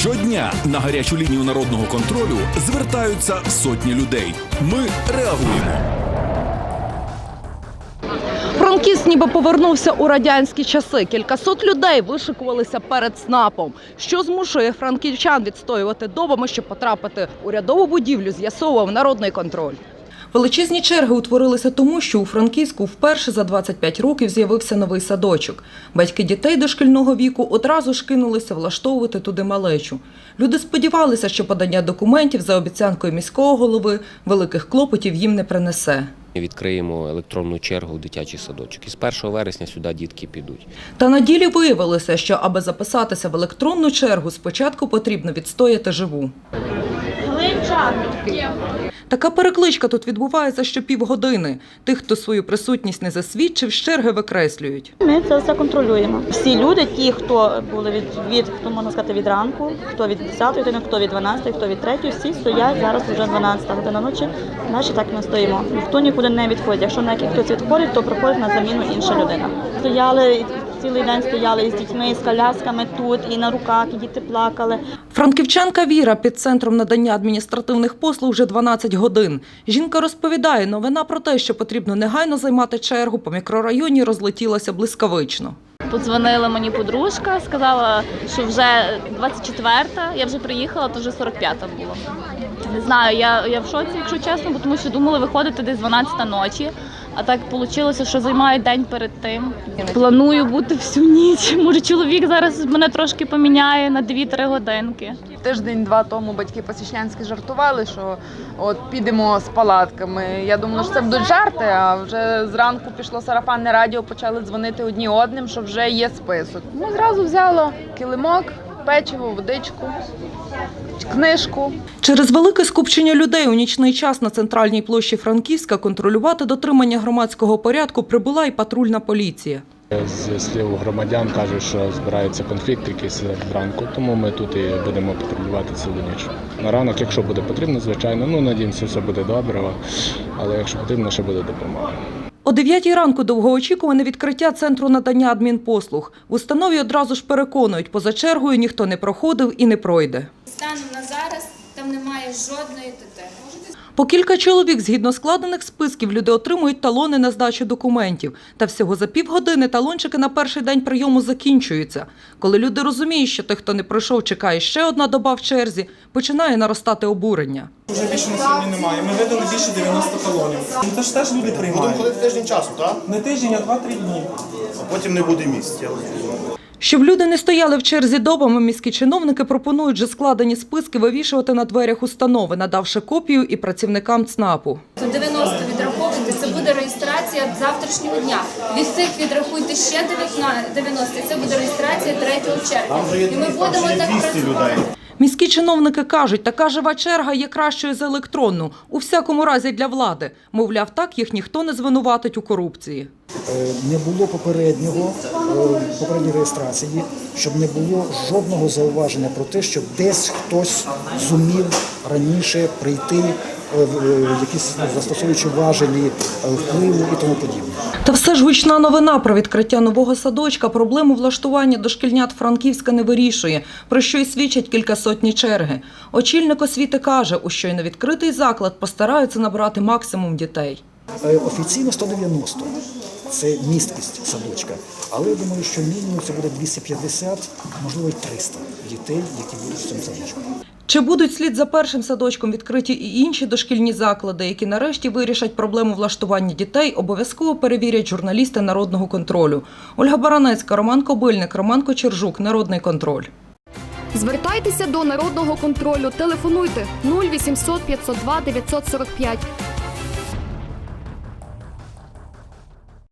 Щодня на гарячу лінію народного контролю звертаються сотні людей. Ми реагуємо. Франківськ ніби повернувся у радянські часи. Кількасот людей вишикувалися перед СНАПом. Що змушує франківчан відстоювати добами, щоб потрапити у рядову будівлю, з'ясовував народний контроль. Величезні черги утворилися тому, що у Франківську вперше за 25 років з'явився новий садочок. Батьки дітей дошкільного віку одразу ж кинулися влаштовувати туди малечу. Люди сподівалися, що подання документів за обіцянкою міського голови великих клопотів їм не принесе. Відкриємо електронну чергу в дитячий садочок. І з 1 вересня сюди дітки підуть. Та на ділі виявилося, що аби записатися в електронну чергу, спочатку потрібно відстояти живу. Така перекличка тут відбувається щопівгодини. Тих, хто свою присутність не засвідчив, з черги викреслюють. Ми це все контролюємо. Всі люди, ті, хто були від, від хто можна сказати від ранку, хто від 10 години, хто від 12, хто від 3, всі стоять зараз вже 12 година ночі. Наші так ми стоїмо. Ніхто нікуди не відходить. Якщо на який хтось відходить, то приходить на заміну інша людина. Стояли цілий день стояли із дітьми, з колясками тут, і на руках, і діти плакали. Франківчанка Віра під центром надання адміністративних послуг вже 12 годин. Жінка розповідає, новина про те, що потрібно негайно займати чергу по мікрорайоні, розлетілася блискавично. Подзвонила мені подружка, сказала, що вже 24-та, я вже приїхала, то вже 45-та була. Не знаю, я, я в шоці, якщо чесно, бо тому що думала виходити десь 12 ночі, а так вийшло, що займаю день перед тим. Планую бути всю ніч. Може, чоловік зараз мене трошки поміняє на 2-3 годинки. Тиждень-два тому батьки Посічнянські жартували, що от підемо з палатками. Я думала, що це будуть жарти, а вже зранку пішло сарафанне радіо, почали дзвонити одні одним, що вже є список. Ну, зразу взяла килимок, печиво, водичку, книжку. Через велике скупчення людей у нічний час на центральній площі Франківська контролювати дотримання громадського порядку прибула і патрульна поліція. З слів громадян кажуть, що збирається конфлікт якийсь зранку, тому ми тут і будемо патрулювати цілу ніч. На ранок, якщо буде потрібно, звичайно, ну надіємося, все буде добре, але якщо потрібно, ще буде допомога. О 9 ранку довгоочікуване відкриття центру надання адмінпослуг. В установі одразу ж переконують, поза чергою ніхто не проходив і не пройде. Станом на зараз там немає жодної ТТ. По кілька чоловік згідно складених списків люди отримують талони на здачу документів. Та всього за півгодини талончики на перший день прийому закінчуються. Коли люди розуміють, що тих, хто не пройшов, чекає ще одна доба в черзі, починає наростати обурення. Вже більше на сьогодні немає. Ми видали більше 90 талонів. Ну, Це ж теж люди Будемо приймають. ходити тиждень часу, так? Не тиждень, а 2-3 дні. А потім не буде місць. Щоб люди не стояли в черзі добами, міські чиновники пропонують вже складені списки вивішувати на дверях установи, надавши копію і працівникам ЦНАПу. То 90 відраховуйте, це буде реєстрація завтрашнього дня. Від цих відрахуйте ще 19 90, це буде реєстрація 3 червня. І ми будемо так працювати. Міські чиновники кажуть, така жива черга є кращою за електронну, у всякому разі для влади. Мовляв, так їх ніхто не звинуватить у корупції. Е, не було попереднього е, попередньої реєстрації, щоб не було жодного зауваження про те, що десь хтось зумів раніше прийти, якісь ну, застосовуючи важелі е, впливу і тому подібне. Та все ж гучна новина про відкриття нового садочка проблему влаштування дошкільнят Франківська не вирішує, про що й свідчать кілька сотні черги. Очільник освіти каже, у щойно відкритий заклад постараються набрати максимум дітей. Е, Офіційно 190 це місткість садочка, але я думаю, що мінімум це буде 250, можливо, й 300 дітей, які будуть в цьому садочку. Чи будуть слід за першим садочком відкриті і інші дошкільні заклади, які нарешті вирішать проблему влаштування дітей, обов'язково перевірять журналісти народного контролю. Ольга Баранецька, Роман Кобильник, Роман Кочержук, Народний контроль. Звертайтеся до народного контролю. Телефонуйте 0800 502 945